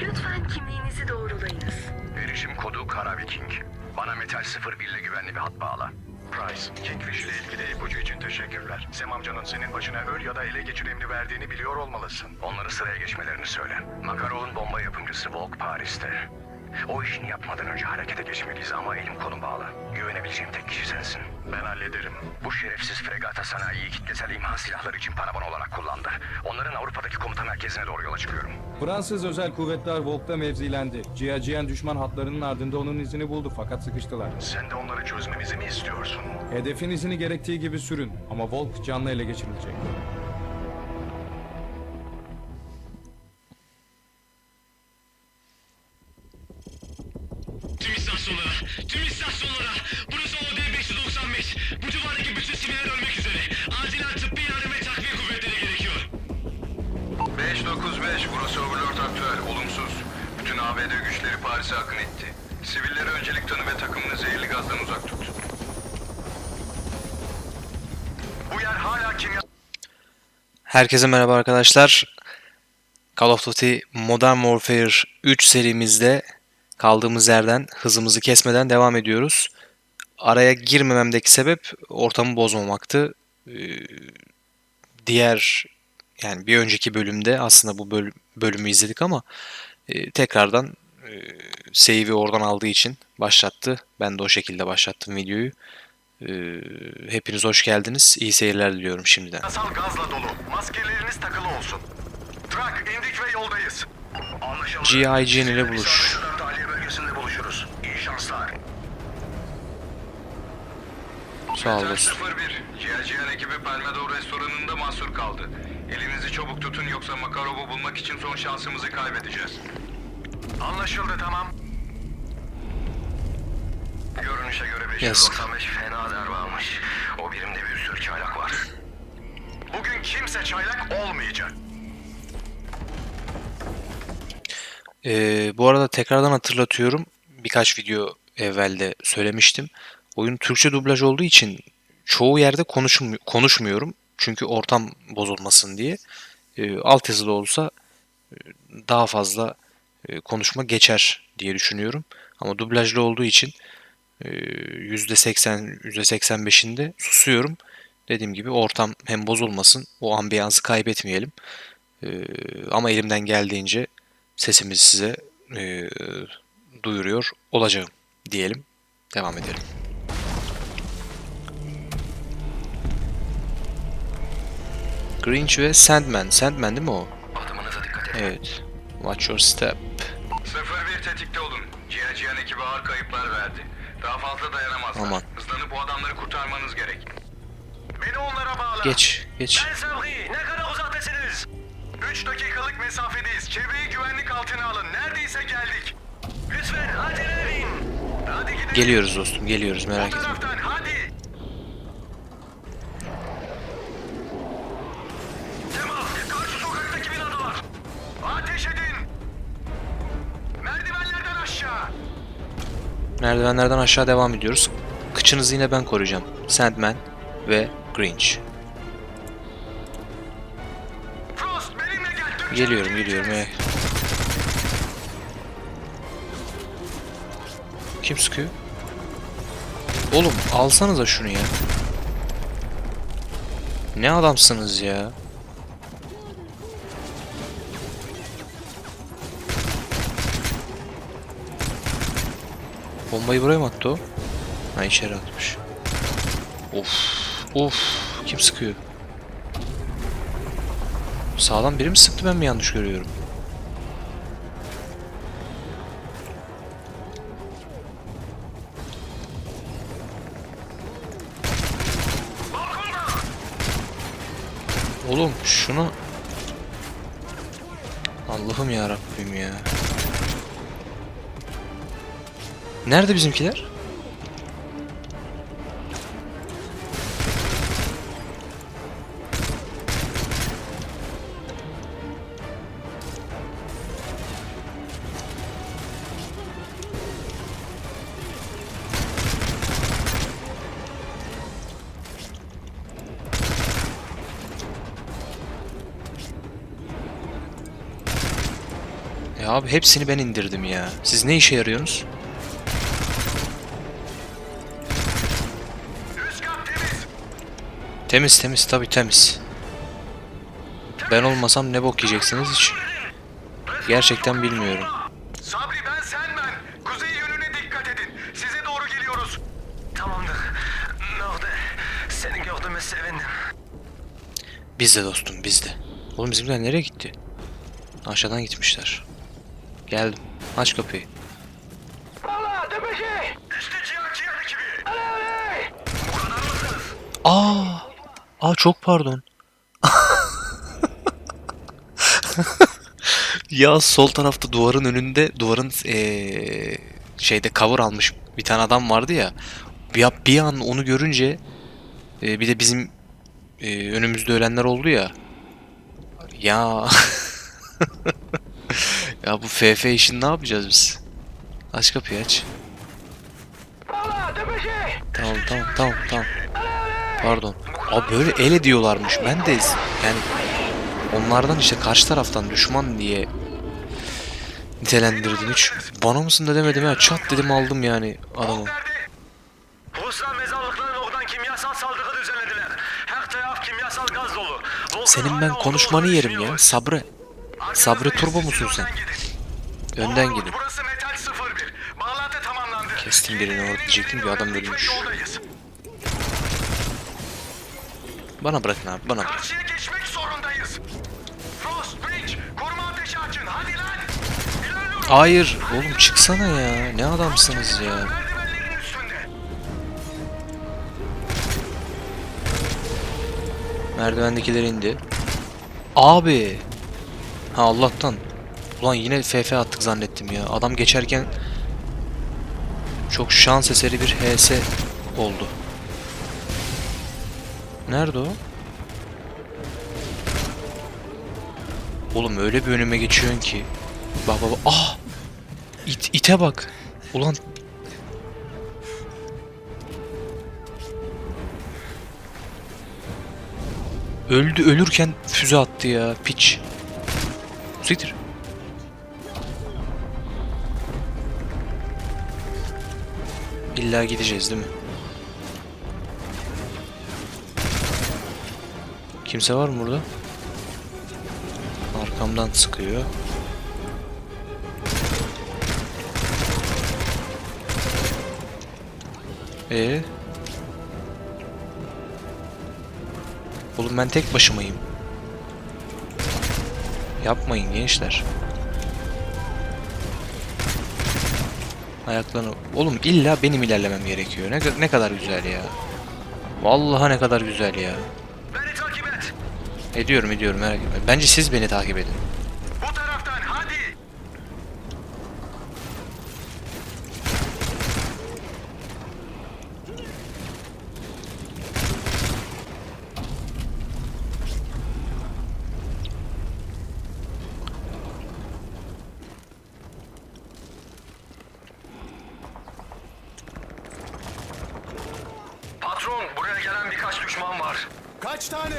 Lütfen kimliğinizi doğrulayınız. Erişim kodu Kara Viking. Bana Metal 01 ile güvenli bir hat bağla. Price, Kingfish ile ilgili ipucu için teşekkürler. Sem amcanın senin başına öl ya da ele geçir emri verdiğini biliyor olmalısın. Onları sıraya geçmelerini söyle. Makarov'un bomba yapımcısı Volk Paris'te. O işini yapmadan önce harekete geçmeliyiz ama elim kolum bağlı. Güvenebileceğim tek kişi sensin. Ben hallederim. Bu şerefsiz fregata sanayiyi kitlesel imha silahları için paravan olarak kullandı. Onların Avrupa'daki komuta merkezine doğru yola çıkıyorum. Fransız özel kuvvetler Volk'ta mevzilendi. Cihaciyen düşman hatlarının ardında onun izini buldu fakat sıkıştılar. Sen de onları çözmemizi mi istiyorsun? Hedefin izini gerektiği gibi sürün ama Volk canlı ele geçirilecek. Herkese merhaba arkadaşlar. Call of Duty Modern Warfare 3 serimizde kaldığımız yerden hızımızı kesmeden devam ediyoruz. Araya girmememdeki sebep ortamı bozmamaktı. Ee, Diğer yani bir önceki bölümde aslında bu böl- bölümü izledik ama e, tekrardan e, save'i oradan aldığı için başlattı. Ben de o şekilde başlattım videoyu. Ee, Hepiniz hoş geldiniz. İyi seyirler diliyorum şimdiden. Yasal gazla dolu. Maskeleriniz takılı olsun. Trak indik ve yoldayız. Anlaşıldı. G.I. İle buluş. tahliye bölgesinde buluşuruz. İyi şanslar. Sağ. 01. Ciğerciyen ekibi Palmedor restoranında mahsur kaldı. Elinizi çabuk tutun yoksa Makarov'u bulmak için son şansımızı kaybedeceğiz. Anlaşıldı tamam. Görünüşe göre 595 fena darbe almış. O birimde bir sürü çaylak var. Bugün kimse çaylak olmayacak. Ee, bu arada tekrardan hatırlatıyorum. Birkaç video evvelde söylemiştim. Oyun Türkçe dublaj olduğu için çoğu yerde konuşmu- konuşmuyorum. Çünkü ortam bozulmasın diye. Ee, altyazılı olsa e, daha fazla e, konuşma geçer diye düşünüyorum. Ama dublajlı olduğu için e, %80, %85'inde susuyorum. Dediğim gibi ortam hem bozulmasın, o ambiyansı kaybetmeyelim. Ee, ama elimden geldiğince sesimizi size e, duyuruyor olacağım diyelim. Devam edelim. Grinch ve Sandman. Sandman değil mi o? Adımınıza dikkat edin. Evet. Watch your step. 01 tetikte olun. Ciğerciyen ekibi ağır kayıplar verdi. Daha fazla dayanamazlar. Aman. Hızlanıp bu adamları kurtarmanız gerek. Beni onlara bağla. Geç, geç. Ben Sabri. Ne kadar uzaktasınız? 3 dakikalık mesafedeyiz. Çevreyi güvenlik altına alın. Neredeyse geldik. Lütfen acele edin. Hadi gidelim. Geliyoruz dostum, geliyoruz merak etme. Merdivenlerden aşağı devam ediyoruz. Kıçınızı yine ben koruyacağım. Sandman ve Grinch. Geliyorum, geliyorum. Ee, Kim sıkıyor? Oğlum alsanıza şunu ya. Ne adamsınız ya? Bombayı buraya mı attı o? Ha içeri atmış. Of, of. Kim sıkıyor? Sağdan biri mi sıktı ben mi yanlış görüyorum? Oğlum şunu Allah'ım ya Rabbim ya. Nerede bizimkiler? Ya abi hepsini ben indirdim ya. Siz ne işe yarıyorsunuz? Temiz temiz tabi temiz. Ben olmasam ne bok yiyeceksiniz hiç. Gerçekten bilmiyorum. Sabri ben sen ben. Kuzey yönüne dikkat edin. Size doğru geliyoruz. Tamamdır. Norde. Seni gördüğüme sevindim. Biz de dostum biz de. Oğlum bizimkiler nereye gitti? Aşağıdan gitmişler. Geldim. Aç kapıyı. Allah tepeci! İşte cihan cihan ekibi! Aa! Aa çok pardon. ya sol tarafta duvarın önünde duvarın eee, şeyde cover almış bir tane adam vardı ya. Bir, bir an onu görünce eee, bir de bizim eee, önümüzde ölenler oldu ya. Ya ya bu FF işini ne yapacağız biz? Aç kapıyı aç. Tamam tamam tamam tamam. Pardon. Abi böyle el ediyorlarmış. Ben de yani onlardan işte karşı taraftan düşman diye nitelendirdim hiç. Bana mısın da demedim ya. Çat dedim aldım yani adamı. Nerede? Ruslar mezarlıkların oradan kimyasal saldırı düzenlediler. Her taraf kimyasal gaz dolu. Volkan Senin ben konuşmanı yerim ya. Sabrı. Sabri Turbo musun sen? Önden gidin. Burası Metal 01. Bağlantı tamamlandı. Kestim birini orada diyecektim ki adam ölmüş. Bana bırakın abi bana. Karşıya geçmek zorundayız. Frost, Bridge, koruma ateşi açın. Hadi lan. Hayır oğlum çıksana ya. Ne adamsınız ya. Merdivendekiler indi. Abi. Ha Allah'tan. Ulan yine FF attık zannettim ya. Adam geçerken çok şans eseri bir HS oldu. Nerede o? Oğlum öyle bir önüme geçiyorsun ki. Bak bak bak. Ah! İt, ite bak. Ulan öldü ölürken füze attı ya piç. Siktir. İlla gideceğiz değil mi? Kimse var mı burada? Arkamdan sıkıyor. Ee? Oğlum ben tek başımayım. Yapmayın gençler. Ayaklarını... Oğlum illa benim ilerlemem gerekiyor. Ne, ne kadar güzel ya. Vallahi ne kadar güzel ya. Ediyorum ediyorum merak etme. Bence siz beni takip edin. Bu taraftan hadi. Patron buraya gelen birkaç düşman var. Kaç tane?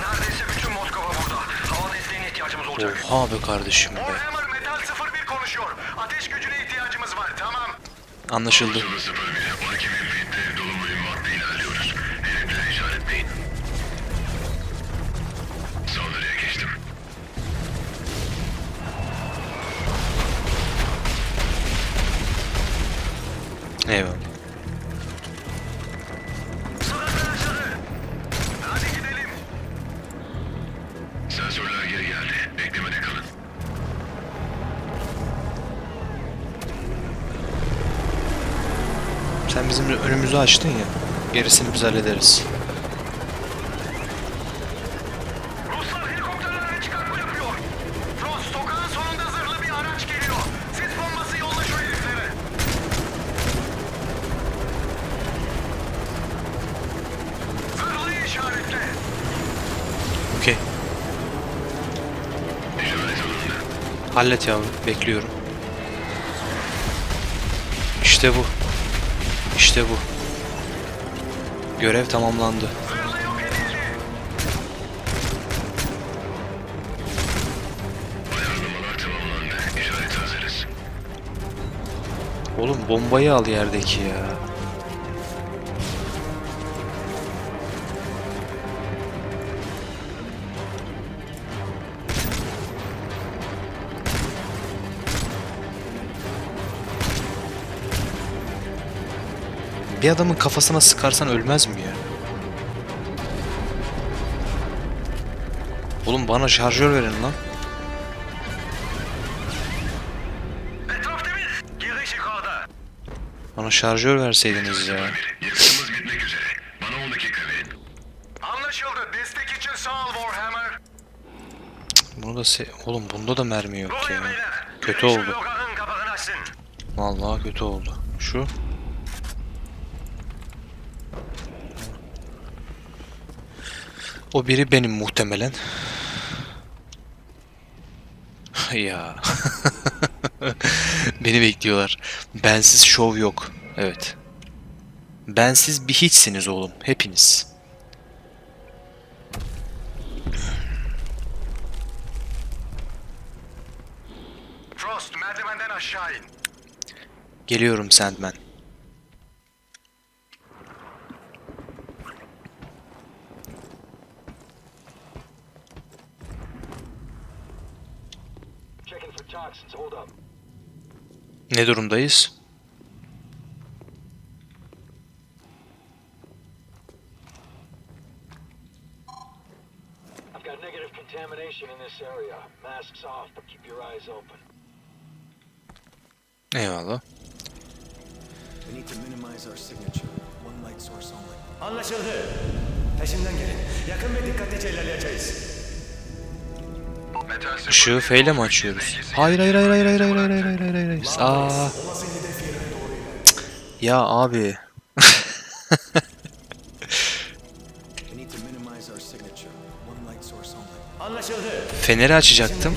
Neredeyse bütün Moskova burada. Hava desteğine ihtiyacımız olacak. Oha be kardeşim be. Warhammer Metal 01 konuşuyor. Ateş gücüne ihtiyacımız var. Tamam. Anlaşıldı. 01 önümüzü açtın ya. Gerisini biz hallederiz. Okey. Hallet yavrum. Bekliyorum. İşte bu. İşte bu. Görev tamamlandı. Oğlum bombayı al yerdeki ya. Bir adamın kafasına sıkarsan ölmez mi ya? Oğlum bana şarjör verin lan. Etraf temiz. Giriş yukarıda. Bana şarjör verseydiniz ya. Yakıtımız bitmek üzere. Bana 10 dakika verin. Anlaşıldı. Destek için sağ ol Warhammer. Bunu da se Oğlum bunda da mermi yok ya. Kötü oldu. Vallahi kötü oldu. Şu. O biri benim muhtemelen. ya. Beni bekliyorlar. Bensiz şov yok. Evet. Bensiz bir hiçsiniz oğlum. Hepiniz. Frost merdivenden aşağı in. Geliyorum Sandman. Light source only. Anlaşıldı. Peşimden gelin. Yakın ve dikkatlice ilerleyeceğiz. Işığı F ile mi açıyoruz? Hayır hayır hayır hayır hayır hayır hayır hayır hayır hayır hayır. Aa. Ya abi. We need to minimize our signature. One light source only. Anlaşıldı. Feneri açacaktım.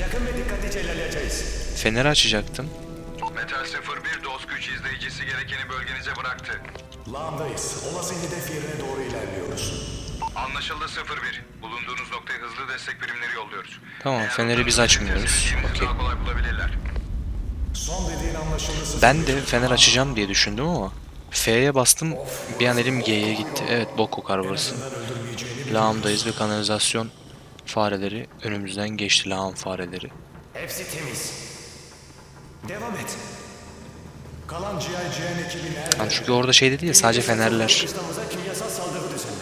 Yakın ve dikkatlice ilerleyeceğiz. Feneri açacaktım. Metal 01 doz güç izleyicisi gerekeni bölgenize bıraktı. Lağımdayız. Olası hedef yerine doğru ilerliyoruz. Anlaşıldı 01. Bulunduğunuz noktaya hızlı destek birimleri yolluyoruz. Tamam, Eğer feneri biz açmıyoruz. Okey. Ben de fener açacağım diye düşündüm ama F'ye bastım bir an elim G'ye gitti. Evet bok kokar burası. Lağımdayız ve kanalizasyon fareleri önümüzden geçti lağım fareleri. Hepsi temiz. Devam et. Kalan GIGN ekibi nerede? Ben çünkü orada şey dedi ya sadece fenerler.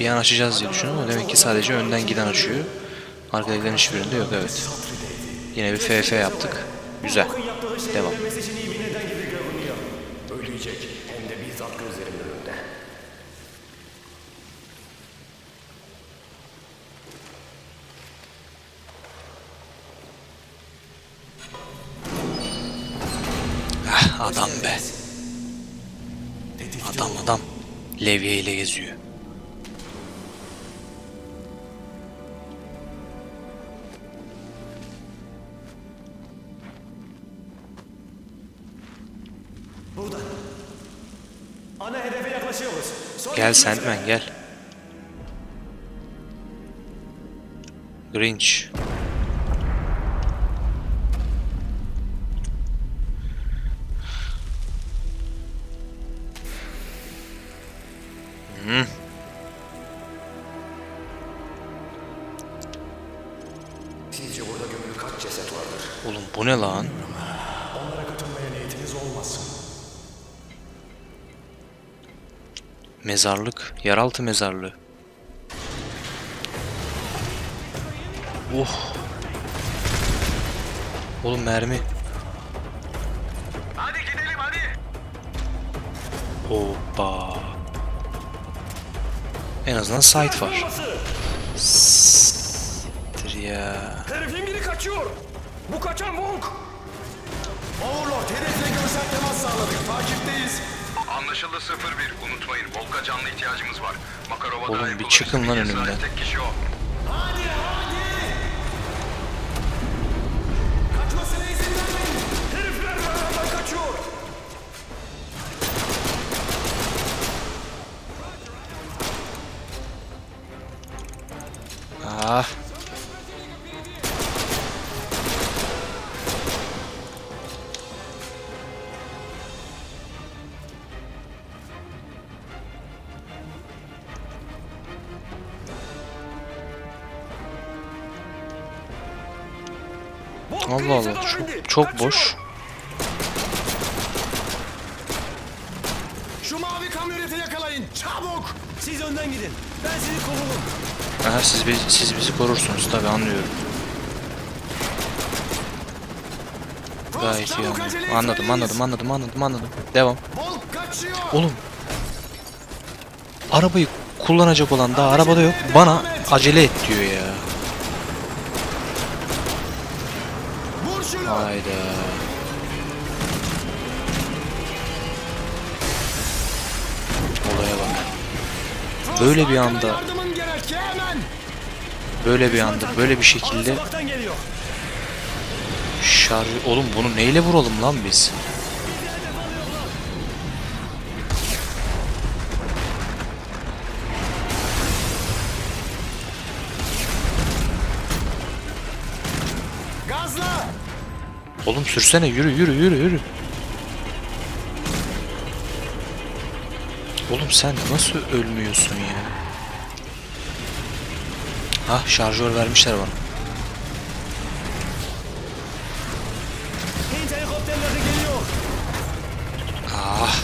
Bir an açacağız diye düşünüyorum ama demek ki sadece önden giden açıyor. Arkadakilerin hiçbirinde yok evet. Yine bir FF yaptık. Güzel. Devam. Ah, adam be. Adam adam. Levye ile geziyor. Gel. Sandman gel. Grinch. Hmm. Sizce burada gömülü kaç ceset vardır? Oğlum bu ne lan? Mezarlık. Yeraltı mezarlığı. Oh. Oğlum mermi. Hadi gidelim hadi. Hoppa. En azından site var. Siktir ya. Herifin biri kaçıyor. Bu kaçan Wong. Overlord hedefle görsel temas sağladık. Takipteyiz. Anlaşıldı 01. Unutmayın Volka canlı ihtiyacımız var. Makarov'a Oğlum dair bir çıkın lan bilgiye önümden. Tek kişi o. Kaçmasına izin vermeyin. Herifler beraber kaçıyor. Ah. Allah Allah çok, çok boş. Şu mavi kamyoneti yakalayın. Çabuk. Siz önden gidin. Ben sizi kovurum. Aha, siz, bi- siz bizi korursunuz tabi anlıyorum. Gayet iyi etmeliyiz. Anladım anladım anladım anladım anladım. Devam. Oğlum. Arabayı kullanacak olan daha arabada yok. Bana acele et diyor ya. Vur şunu. Hayda. Olaya bak. Böyle bir anda, böyle bir anda, böyle bir şekilde Sokaktan geliyor. şarj... Oğlum bunu neyle vuralım lan biz? Gazla. Oğlum sürsene yürü yürü yürü yürü. Oğlum sen nasıl ölmüyorsun ya? Ah şarjör vermişler bana. Ah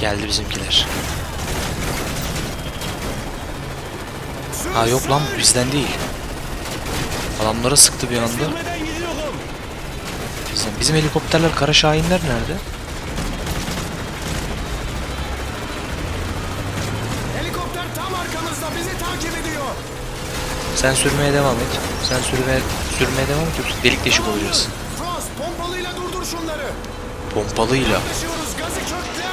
geldi bizimkiler. Ha yok lan bizden değil. Adamlara sıktı bir anda. Bizden. Bizim helikopterler kara şahinler nerede? Helikopter tam arkamızda bizi takip ediyor. Sen sürmeye devam et. Sen sürmeye, sürmeye devam et yoksa delik deşik olacağız. Frost pompalıyla durdur şunları. Pompalıyla. Taşıyoruz gazı kökle.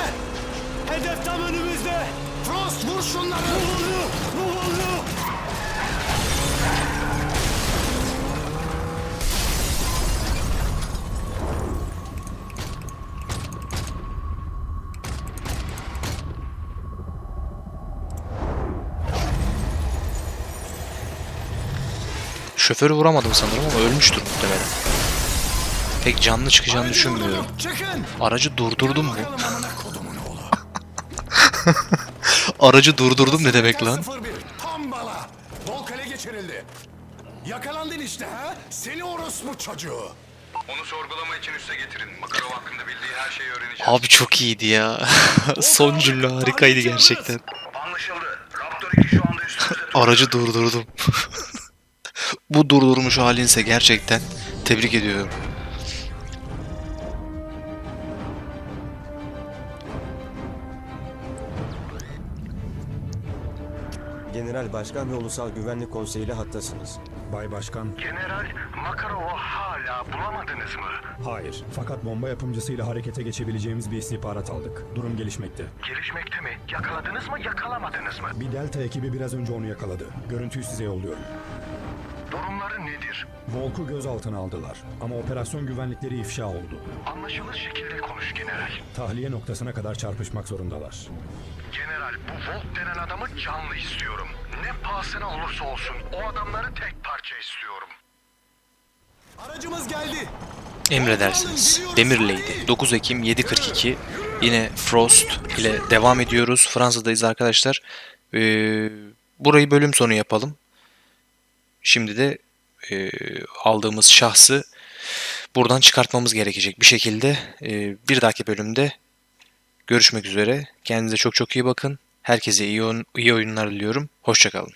Hedef tam önümüzde. Frost vur şunları. Bu oldu. Bu oldu. Şoförü vuramadım sanırım ama ölmüştür muhtemelen. Pek canlı çıkacağını düşünmüyorum. Aracı durdurdum mu? Aracı durdurdum ne demek lan? 01, Tam bala. Volk ele geçirildi. Yakalandın işte ha? Seni orospu çocuğu. Onu sorgulama için üste getirin. Makarov hakkında bildiği her şeyi öğreneceğiz. Abi çok iyiydi ya. Son cümle harikaydı gerçekten. Anlaşıldı. Raptor 2 şu anda üstümüzde. Aracı durdurdum. Bu durdurmuş halinse gerçekten tebrik ediyorum. General Başkan ve Ulusal Güvenlik Konseyi ile hattasınız. Bay Başkan, General Makarov'u hala bulamadınız mı? hayır. Fakat bomba yapımcısıyla harekete geçebileceğimiz bir istihbarat aldık. Durum gelişmekte. Gelişmekte mi? Yakaladınız mı, yakalamadınız mı? Bir Delta ekibi biraz önce onu yakaladı. Görüntüyü size yolluyorum. Nedir? Volk'u gözaltına aldılar. Ama operasyon güvenlikleri ifşa oldu. Anlaşılır şekilde konuş general. Tahliye noktasına kadar çarpışmak zorundalar. General, bu Volt denen adamı canlı istiyorum. Ne pahasına olursa olsun o adamları tek parça istiyorum. Aracımız geldi. Emredersiniz. Demir Lady 9 Ekim 7.42 yine Frost ile devam ediyoruz. Fransa'dayız arkadaşlar. Ee, burayı bölüm sonu yapalım. Şimdi de e, aldığımız şahsı buradan çıkartmamız gerekecek bir şekilde. Ee, bir dahaki bölümde görüşmek üzere. Kendinize çok çok iyi bakın. Herkese iyi, oyun- iyi oyunlar diliyorum. Hoşçakalın.